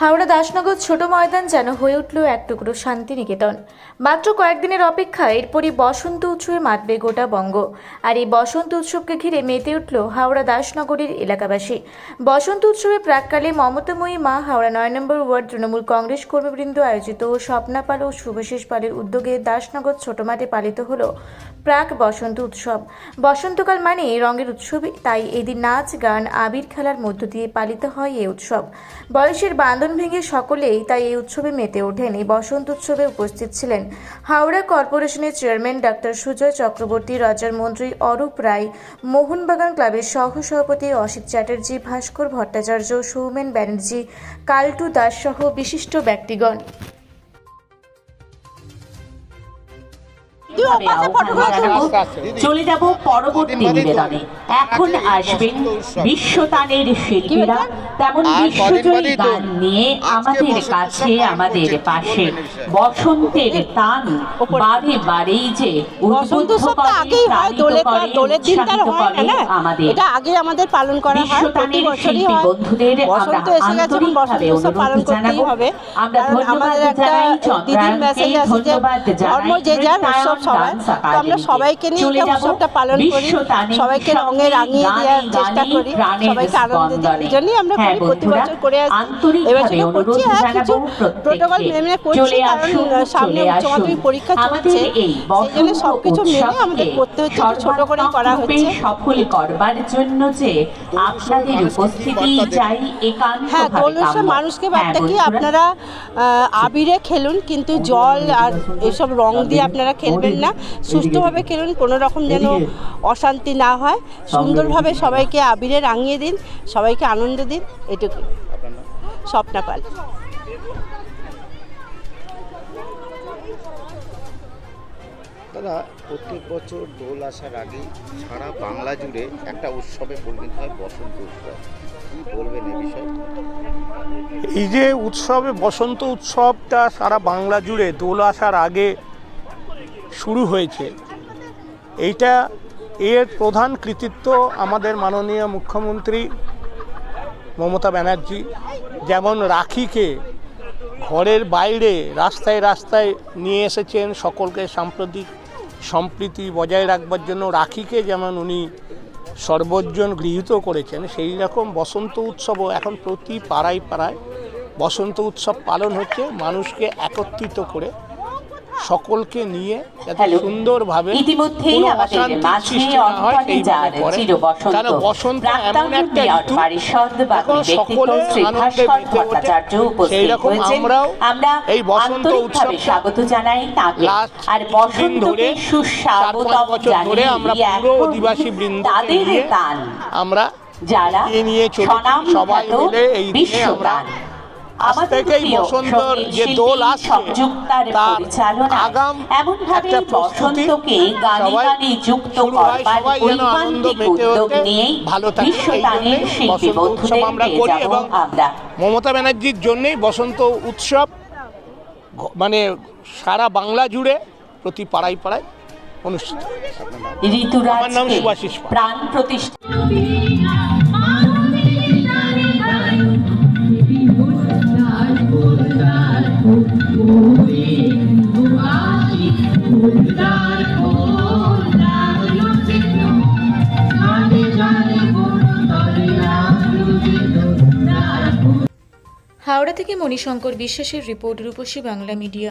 হাওড়া দাসনগর ছোট ময়দান যেন হয়ে উঠল এক টুকরো শান্তিনিকেতন। মাত্র কয়েকদিনের অপেক্ষা এরপরই বসন্ত উৎসবে মাতবে গোটা বঙ্গ। আর এই বসন্ত উৎসবকে ঘিরে মেতে উঠল হাওড়া দাসনগরের এলাকাবাসী। বসন্ত উৎসবে প্রাককালে মমতাময়ী মা হাওড়া নয় নম্বর ওয়ার্ড তৃণমূল কংগ্রেস কর্মীবৃন্দ আয়োজিত স্বপ্না পাল ও শুভশেষ পালের উদ্যোগে দাসনগর ছোট মাঠে পালিত হল প্রাক বসন্ত উৎসব। বসন্তকাল মানে রঙের উৎসব তাই এদিন নাচ, গান, আবির খেলার মধ্য দিয়ে পালিত হয় এই উৎসব। বয়সের বাঁধন ভেঙে সকলেই তাই এই উৎসবে মেতে ওঠেন। এই বসন্ত উৎসবে উপস্থিত ছিলেন হাওড়া কর্পোরেশনের চেয়ারম্যান ডাক্তার সুজয় চক্রবর্তী রাজার মন্ত্রী অরূপ রায়, মোহনবাগান ক্লাবের সহ সভাপতি অসিত চ্যাটার্জি, ভাস্কর ভট্টাচার্য, সৌমেন ব্যানার্জি, কাল্টু দাস সহ বিশিষ্ট ব্যক্তিগণ। চলে যাব পরবর্তী নিবেদনে। এখন আসবেন বিশ্বতানের শিল্পীরা। তেমন বিশ্বজয়ী গান নিয়ে আমাদের কাছে আমাদের পাশে বসন্তের টান বারে বারেই যে বসন্ত উৎসব আগেই হয় প্রাণিত দোলের করে, দোলের দিন তার উৎসাহিত হয় না আমাদের এটা আগে আমাদের পালন করা হয় প্রতি বছরই হয়। বন্ধুদের আমরা বসন্ত এসে গেছে বসন্ত উৎসব পালন করতেই হবে। আমরা ধন্যবাদ জানাই যে ধন্যবাদ জানাই যে যার উৎসব সবাই তো আমরা সবাইকে নিয়ে উৎসবটা পালন করি সবাইকে রঙে রাঙিয়ে দেওয়ার চেষ্টা করি সবাইকে আনন্দ দিই এই জন্যই আমরা হ্যাঁ, করি প্রতি বছর করে করছি জানাব কিছু প্রোটোকল মেনে করছি কারণ সামনে চলে উচ্চ মাধ্যমিক পরীক্ষা চলছে সেই জন্য সবকিছু মেনে আমাদের করতে হচ্ছে ছোট করেই করা হচ্ছে। সফল করবার জন্য যে আপনাদের উপস্থিতি চাই একান্ত হ্যাঁ দোল উৎসব মানুষকে বার্তা কি? আপনারা আবিরে খেলুন কিন্তু জল আর এসব রং দিয়ে আপনারা খেলবেন না। সুস্থভাবে খেলুন কোনো রকম যেন অশান্তি না হয়। সুন্দরভাবে সবাইকে আবিরে রাঙিয়ে দিন সবাইকে আনন্দ দিন এটুকু স্বপ্না পাল দাদা প্রত্যেক বছর দোল আসার আগে সারা বাংলা জুড়ে একটা উৎসবে পরিণত হয় বসন্ত উৎসব। কি বলবেন এই বিষয়ে? এই যে উৎসবে বসন্ত উৎসবটা সারা বাংলা জুড়ে দোল আসার আগে শুরু হয়েছে। এইটা এর প্রধান কৃতিত্ব আমাদের মাননীয় মুখ্যমন্ত্রী মমতা ব্যানার্জি, যেমন রাখিকে ঘরের বাইরে রাস্তায় রাস্তায় নিয়ে এসেছেন সকলকে সাম্প্রতিক সম্প্রীতি বজায় রাখবার জন্য। রাখিকে যেমন উনি সর্বজন গৃহীত করেছেন, সেই রকম বসন্ত উৎসবও এখন প্রতি পাড়ায় পাড়ায় বসন্ত উৎসব পালন হচ্ছে। মানুষকে একত্রিত করে সকলকে নিয়ে হ্যালো। সুন্দরভাবে কোনো সৃষ্টি না হয় করে। বসন্ত কারণ বসন্ত এমন একটা ঋতু এখন সকলে আনন্দে মেতে ওঠে। সেই রকম আমরাও আমরা এই বসন্ত আন্তরিকভাবে স্বাগত জানাই তাকে দিন ধরে, চার পাঁচ বছর ধরে জানিয়ে আমরা পুরো অধিবাসী বৃন্দকে নিয়ে আমরা যারা নিয়ে স্বনাম সবাই মিলে এই দিনে বিশ্বপ্রাণ। আজ থেকেই বসন্তর যে দোল আসছে, তার আগাম একটা প্রস্তুতি। সবাই শুরু হয়, সবাই যেন আনন্দ মেতে ওঠে, ভালো থাকে, এই বিশ্বতানের বসন্ত উৎসব আমরা করি এবং মমতা ব্যানার্জির জন্যেই বসন্ত উৎসব মানে সারা বাংলা জুড়ে প্রতি পাড়ায় পাড়ায় অনুষ্ঠিত। আমার নাম সুভাষিস প্রাণ প্রতিষ্ঠা হাওড়া থেকে মণিশঙ্কর বিশ্বাসের রিপোর্ট রূপসী বাংলা মিডিয়া।